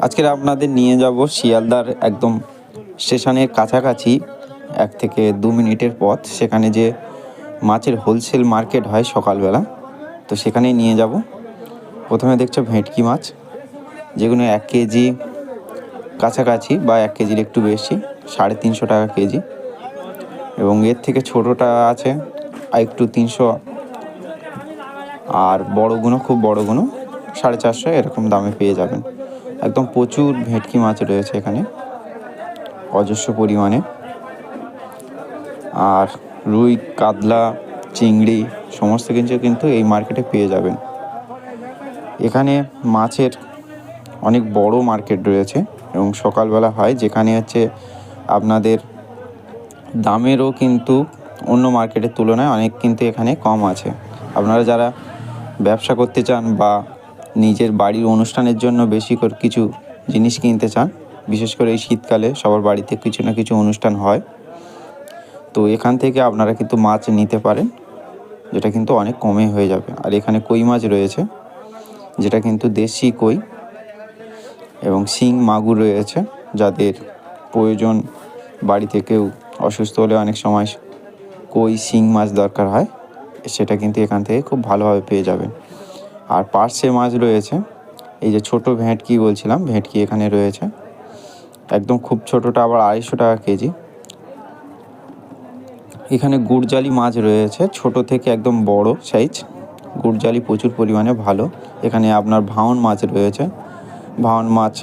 আজকের আপনাদের নিয়ে যাব শিয়ালদার একদম স্টেশনের কাছাকাছি, এক থেকে দু মিনিটের পথ। সেখানে যে মাছের হোলসেল মার্কেট হয় সকালবেলা, তো সেখানেই নিয়ে যাব। প্রথমে দেখছ ভেটকি মাছ, যেগুলো এক কেজি কাছাকাছি বা এক কেজির একটু বেশি, সাড়ে তিনশো টাকা কেজি। এবং এর থেকে ছোটোটা আছে আর একটু তিনশো, আর বড়গুলো খুব বড়গুলো সাড়ে চারশো এরকম দামে পেয়ে যাবেন। একদম প্রচুর ভেটকি মাছ রয়েছে এখানে, অজস্র পরিমাণে। আর রুই, কাতলা, চিংড়ি, সমস্ত কিছু কিন্তু এই মার্কেটে পেয়ে যাবেন। এখানে মাছের অনেক বড় মার্কেট রয়েছে এবং সকালবেলা হয়, যেখানে হচ্ছে আপনাদের দামেরও কিন্তু অন্য মার্কেটের তুলনায় অনেক কিন্তু এখানে কম আছে। আপনারা যারা ব্যবসা করতে চান বা নিজের বাড়ির অনুষ্ঠানের জন্য বেশি করে কিছু জিনিস কিনতে চান। বিশেষ করে এই শীতকালে সবার বাড়িতে কিছু না কিছু অনুষ্ঠান হয়। তো এখান থেকে আপনারা কিন্তু মাছ নিতে পারেন, যেটা কিন্তু অনেক কমে হয়ে যাবে। আর এখানে কই মাছ রয়েছে, যেটা কিন্তু দেশি কই এবং শিং মাগুর রয়েছে, যাদের প্রয়োজন বাড়িতে কেউ অসুস্থ হলে অনেক সময় কই শিং মাছ দরকার হয়, সেটা কিন্তু এখান থেকে খুব ভালোভাবে পেয়ে যাবেন। আর পার্শে মাছ রয়েছে। এই যে ছোট ভেঁটকি বলছিলাম, ভেঁটকি এখানে রয়েছে। একদম খুব ছোটোটা, আবার আড়াইশো টাকা কেজি। এখানে গুড়জালি মাছ রয়েছে, ছোট থেকে একদম বড় সাইজ গুড়জালি প্রচুর পরিমাণে ভালো। এখানে আপনার ভাওন মাছ রয়েছে। ভাওন মাছ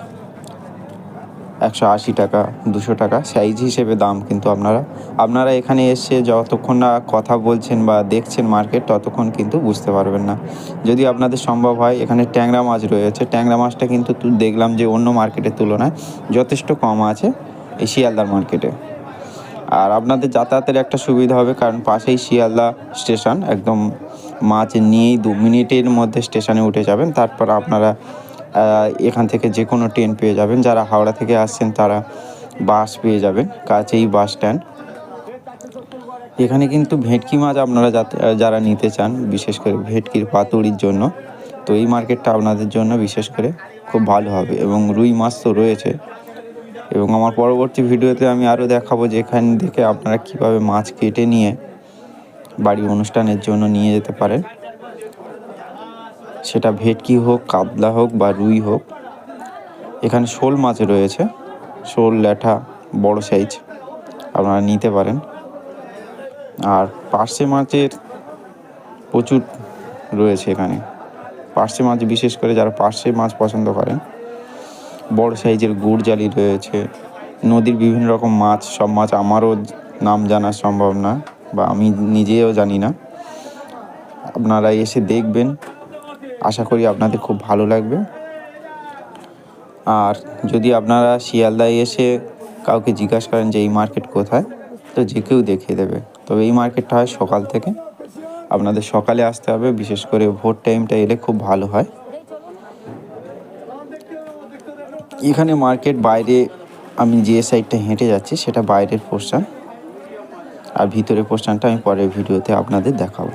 একশো আশি টাকা, দুশো টাকা সাইজ হিসেবে দাম কিন্তু আপনারা আপনারা এখানে এসে যতক্ষণ না কথা বলছেন বা দেখছেন মার্কেট ততক্ষণ কিন্তু বুঝতে পারবেন না। যদি আপনাদের সম্ভব হয়, এখানে ট্যাংরা মাছ রয়েছে, ট্যাংরা মাছটা কিন্তু দেখলাম যে অন্য মার্কেটের তুলনায় যথেষ্ট কম আছে এই শিয়ালদার মার্কেটে আর আপনাদের যাতায়াতের একটা সুবিধা হবে, কারণ পাশেই শিয়ালদা স্টেশন একদম মাছ নিয়েই দু মিনিটের মধ্যে স্টেশনে উঠে যাবেন, তারপর আপনারা এখান থেকে যে কোনো ট্রেন পেয়ে যাবেন। যারা হাওড়া থেকে আসছেন, তারা বাস পেয়ে যাবেন। কাছেই বাস স্ট্যান্ড এখানে কিন্তু ভেটকি মাছ আপনারা যারা নিতে চান, বিশেষ করে ভেটকির পাতুড়ির জন্য, তো এই মার্কেটটা আপনাদের জন্য বিশেষ করে খুব ভালো হবে। এবং রুই মাছ তো রয়েছে। এবং আমার পরবর্তী ভিডিওতে আমি আরও দেখাবো যে এখান থেকে আপনারা কীভাবে মাছ কেটে নিয়ে বাড়ির অনুষ্ঠানের জন্য নিয়ে যেতে পারেন। সেটা ভেটকি হোক কাতলা হোক বা রুই হোক, এখানে শোল মাছ রয়েছে। শোল, ল্যাঠা, বড় সাইজ আপনারা নিতে পারেন। আর পার্শে মাছের প্রচুর রয়েছে এখানে। পার্শে মাছ বিশেষ করে যারা পার্শে মাছ পছন্দ করেন, বড় সাইজের গুড় জালি রয়েছে, নদীর বিভিন্ন রকম মাছ, সব মাছ আমারও নাম জানা সম্ভব না বা আমি নিজেও জানি না। আপনারা এসে দেখবেন আশা করি আপনাদের খুব ভালো লাগবে। আর যদি আপনারা শিয়ালদায় এসে কাউকে জিজ্ঞাসা করেন যে, এই মার্কেট কোথায়? তো যে কেউ দেখিয়ে দেবে। তবে এই মার্কেটটা হয় সকাল থেকে। আপনাদের সকালে আসতে হবে। বিশেষ করে ভোর টাইমটা এলে খুব ভালো হয়। এখানে মার্কেট বাইরে, আমি যে সাইডটা হেঁটে যাচ্ছি, সেটা বাইরের পোর্শন। আর ভিতরের পোর্শনটা আমি পরের ভিডিওতে আপনাদের দেখাবো।